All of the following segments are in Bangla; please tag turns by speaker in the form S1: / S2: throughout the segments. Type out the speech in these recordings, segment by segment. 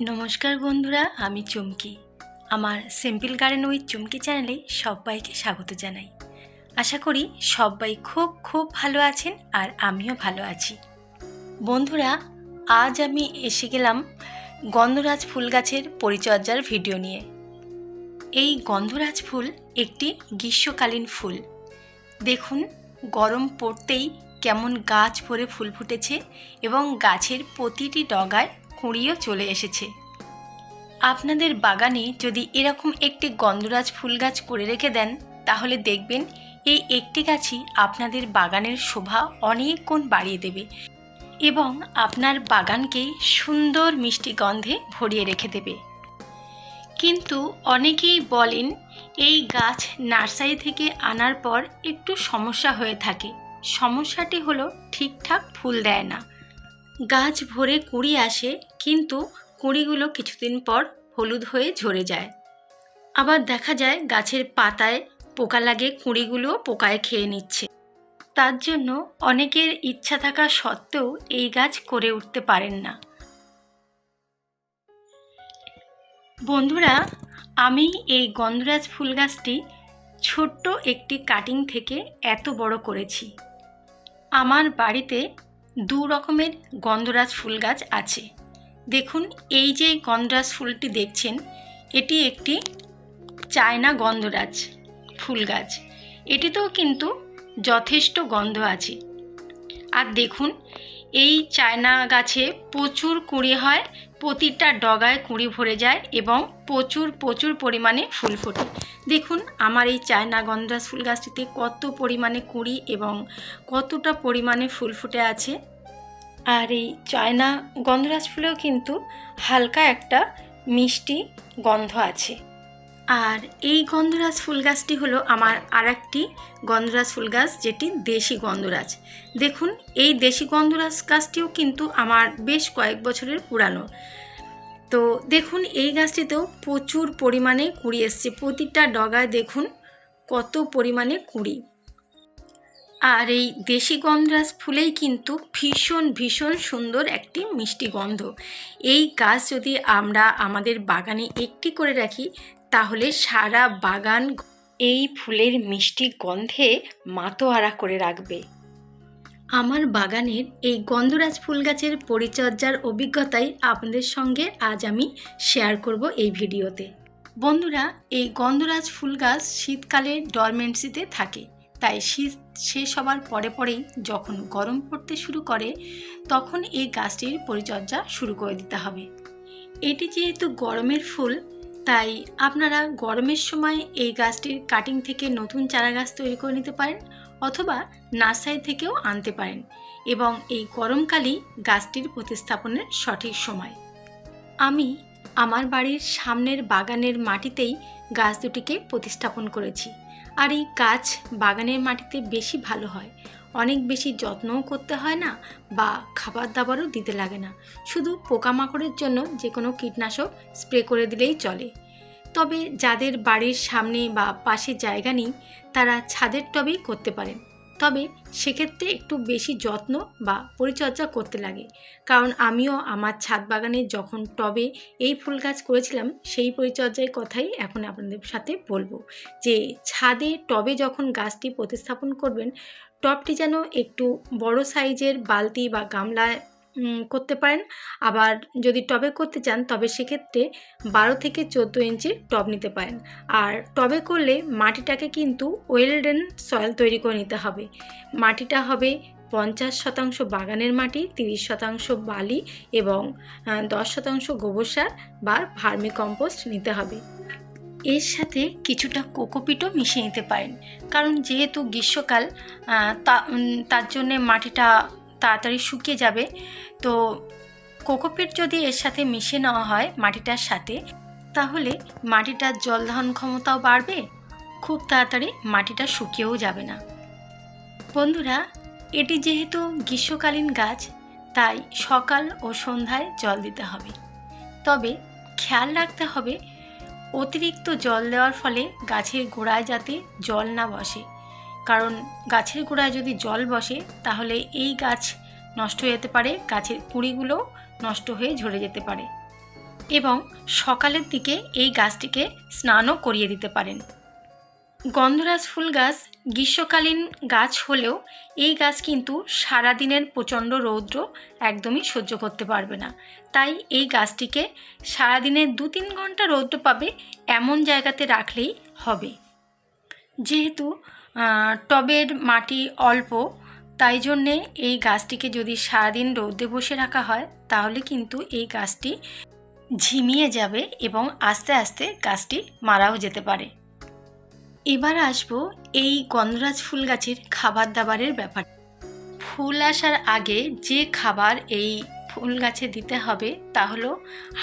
S1: নমস্কার বন্ধুরা, আমি চুমকি। আমার সিম্পল গার্ডেন উইথ চুমকি চ্যানেলে সবাইকে স্বাগত জানাই। আশা করি সবাই খুব খুব ভালো আছেন আর আমিও ভালো আছি। বন্ধুরা, আজ আমি এসে গেলাম গন্ধরাজ ফুল গাছের পরিচর্যার ভিডিও নিয়ে। এই গন্ধরাজ ফুল একটি গ্রীষ্মকালীন ফুল। দেখুন, গরম পড়তেই কেমন গাছ ভরে ফুল ফুটেছে এবং গাছের প্রতিটি ডগায় কুঁড়িও চলে এসেছে। আপনাদের বাগানে যদি এরকম একটি গন্ধরাজ ফুল গাছ করে রেখে দেন, তাহলে দেখবেন এই একটি গাছই আপনাদের বাগানের শোভা অনেক গুণ বাড়িয়ে দেবে এবং আপনার বাগানকে সুন্দর মিষ্টি গন্ধে ভরিয়ে রেখে দেবে। কিন্তু অনেকেই বলেন, এই গাছ নার্সারি থেকে আনার পর একটু সমস্যা হয়ে থাকে। সমস্যাটি হলো ঠিকঠাক ফুল দেয় না। গাছ ভরে কুড়ি আসে কিন্তু কুঁড়িগুলো কিছুদিন পর হলুদ হয়ে ঝরে যায়। আবার দেখা যায় গাছের পাতায় পোকা লাগে কুঁড়িগুলোও পোকায় খেয়ে নিচ্ছে। তার জন্য অনেকের ইচ্ছা থাকা সত্ত্বেও এই গাছ করে উঠতে পারেন না। বন্ধুরা, আমি এই গন্ধরাজ ফুল গাছটি ছোট্ট একটি কাটিং থেকে এত বড় করেছি। আমার বাড়িতে দু রকমের গন্ধরাজ ফুল গাছ আছে। দেখুন, এই যে গন্ধরাজ ফুলটি দেখছেন, এটি একটি চায়না গন্ধরাজ ফুল গাছ। এটিতেও কিন্তু যথেষ্ট গন্ধ আছে। আর দেখুন, এই চায়না গাছে প্রচুর কুঁড়ি হয়, প্রতিটা ডগায় কুঁড়ি ভরে যায় এবং প্রচুর প্রচুর পরিমাণে ফুল ফোটে। দেখুন, আমার এই চায়না গন্ধরাজ ফুল গাছটিতে কত পরিমাণে কুঁড়ি এবং কতটা পরিমাণে ফুল ফুটে আছে। আর এই চায়না গন্ধরাজ ফুলেও কিন্তু হালকা একটা মিষ্টি গন্ধ আছে। আর এই গন্ধরাজ ফুল গাছটি হলো আমার আর একটি গন্ধরাজ ফুল গাছ যেটি দেশি গন্ধরাজ। দেখুন, এই দেশি গন্ধরাজ গাছটিও কিন্তু আমার বেশ কয়েক বছরের পুরানো। তো দেখুন, এই গাছটিতেও প্রচুর পরিমাণে কুড়ি এসছে। প্রতিটা ডগায় দেখুন, কত পরিমাণে কুড়ি। আর এই দেশি গন্ধরাজ ফুলেই কিন্তু ভীষণ ভীষণ সুন্দর একটি মিষ্টি গন্ধ। এই গাছ যদি আমরা আমাদের বাগানে একটি করে রাখি, তাহলে সারা বাগান এই ফুলের মিষ্টি গন্ধে মাতোয়ারা করে রাখবে। আমার বাগানের এই গন্ধরাজ ফুল গাছের পরিচর্যার অভিজ্ঞতাই আপনাদের সঙ্গে আজ আমি শেয়ার করব এই ভিডিওতে। বন্ধুরা, এই গন্ধরাজ ফুল গাছ শীতকালে ডরমেন্সিতে থাকে। তাই শীত শেষ হবার পরে পরেই যখন গরম পড়তে শুরু করে, তখন এই গাছটির পরিচর্যা শুরু করে দিতে হবে। এটি যেহেতু গরমের ফুল, তাই আপনারা গরমের সময় এই গাছটির কাটিং থেকে নতুন চারা গাছ তৈরি করে নিতে পারেন অথবা নার্সারি থেকেও আনতে পারেন এবং এই গরমকালই গাছটির প্রতিস্থাপনের সঠিক সময়। আমি আমার বাড়ির সামনের বাগানের মাটিতেই গাছ দুটিকে প্রতিস্থাপন করেছি। আর এই গাছ বাগানের মাটিতে বেশি ভালো হয়। অনেক বেশি যত্নও করতে হয় না বা খাবার দাবারও দিতে লাগে না। শুধু পোকামাকড়ের জন্য যে কোনো কীটনাশক স্প্রে করে দিলেই চলে। তবে যাদের বাড়ির সামনে বা পাশে জায়গা নেই, তারা ছাদের টবেই করতে পারেন। তবে সেক্ষেত্রে একটু বেশি যত্ন বা পরিচর্যা করতে লাগে। কারণ আমিও আমার ছাদ বাগানে যখন টবে এই ফুল গাছ করেছিলাম, সেই পরিচর্যার কথাই এখন আপনাদের সাথে বলব। যে ছাদে, টবে যখন গাছটি প্রতিস্থাপন করবেন, টবটি যেন একটু বড় সাইজের বালতি বা গামলায় করতে পারেন। আবার যদি টবে করতে চান, তবে সেক্ষেত্রে বারো থেকে চোদ্দ ইঞ্চির টব নিতে পারেন। আর টবে করলে মাটিটাকে কিন্তু ওয়েলডেন সয়েল তৈরি করে নিতে হবে। মাটিটা হবে পঞ্চাশ শতাংশ বাগানের মাটি, তিরিশ শতাংশ বালি এবং দশ শতাংশ গোবর সার বা ভার্মি কম্পোস্ট নিতে হবে। এর সাথে কিছুটা কোকোপিটও মিশিয়ে নিতে পারেন। কারণ যেহেতু গ্রীষ্মকাল তার জন্যে মাটিটা তাড়াতাড়ি শুকিয়ে যাবে। তো কোকোপিট যদি এর সাথে মিশিয়ে নেওয়া হয় মাটিটার সাথে, তাহলে মাটিটার জল ধারণ ক্ষমতাও বাড়বে, খুব তাড়াতাড়ি মাটিটা শুকিয়েও যাবে না। বন্ধুরা, এটি যেহেতু গ্রীষ্মকালীন গাছ, তাই সকাল ও সন্ধ্যায় জল দিতে হবে। তবে খেয়াল রাখতে হবে, অতিরিক্ত জল দেওয়ার ফলে গাছের গোড়ায় যাতে জল না বসে। কারণ গাছের গোড়ায় যদি জল বসে, তাহলে এই গাছ নষ্ট হয়ে যেতে পারে, গাছের কুড়িগুলো নষ্ট হয়ে ঝরে যেতে পারে। এবং সকালের দিকে এই গাছটিকে স্নানও করিয়ে দিতে পারেন। গন্ধরাজ ফুল গাছ গ্রীষ্মকালীন গাছ হলেও এই গাছ কিন্তু সারাদিনের প্রচণ্ড রৌদ্র একদমই সহ্য করতে পারবে না। তাই এই গাছটিকে সারাদিনের দু তিন ঘণ্টা রৌদ্র পাবে এমন জায়গাতে রাখলেই হবে। যেহেতু টবের মাটি অল্প, তাই জন্যে এই গাছটিকে যদি সারাদিন রৌদ্রে বসে রাখা হয়, তাহলে কিন্তু এই গাছটি ঝিমিয়ে যাবে এবং আস্তে আস্তে গাছটি মারাও যেতে পারে। এবার আসব এই গন্ধরাজ ফুল গাছের খাবার দাবারের ব্যাপার। ফুল আসার আগে যে খাবার এই ফুল গাছে দিতে হবে, তা হলো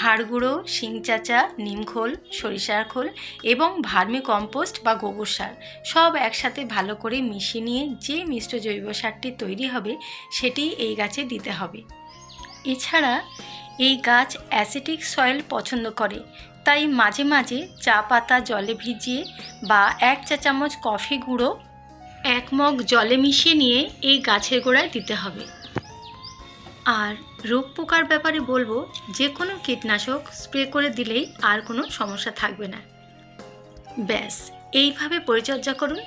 S1: হাড় গুঁড়ো, শিং চাচা নিমখোল সরিষার খোল এবং ভার্মি কম্পোস্ট বা গোবর সার। সব একসাথে ভালো করে মিশিয়ে নিয়ে যে মিশ্র জৈব সারটি তৈরি হবে, সেটি এই গাছে দিতে হবে। এছাড়া এই গাছ অ্যাসিটিক সয়েল পছন্দ করে, তাই মাঝে মাঝে চা পাতা জলে ভিজিয়ে বা এক চা চামচ কফি গুঁড়ো, এক মগ জলে মিশিয়ে নিয়ে এই গাছের গোড়ায় দিতে হবে। আর রোগ পোকার ব্যাপারে বলব, যে কোনো কীটনাশক স্প্রে করে দিলেই আর কোনো সমস্যা থাকবে না। ব্যাস, এইভাবে পরিচর্যা করুন।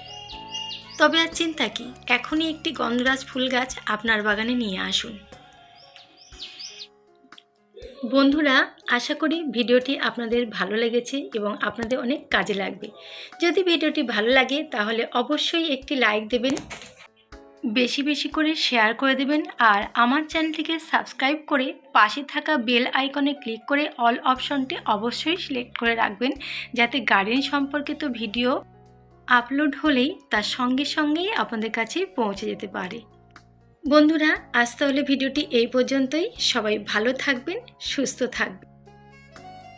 S1: তবে আর চিন্তা কি, এখনই একটি গন্ধরাজ ফুল গাছ আপনার বাগানে নিয়ে আসুন। বন্ধুরা, আশা করি ভিডিওটি আপনাদের ভালো লেগেছে এবং আপনাদের অনেক কাজে লাগবে। যদি ভিডিওটি ভালো লাগে, তাহলে অবশ্যই একটি লাইক দেবেন বেশি বেশি করে শেয়ার করে দেবেন আর আমার চ্যানেলটিকে সাবস্ক্রাইব করে পাশে থাকা বেল আইকনে ক্লিক করে অল অপশনটি অবশ্যই সিলেক্ট করে রাখবেন যাতে গার্ডেন সম্পর্কিত ভিডিও আপলোড হলেই তার সঙ্গে সঙ্গেই আপনাদের কাছে পৌঁছে যেতে পারে। বন্ধুরা, আজ তাহলে ভিডিওটি এই পর্যন্তই। সবাই ভালো থাকবেন, সুস্থ থাকবেন।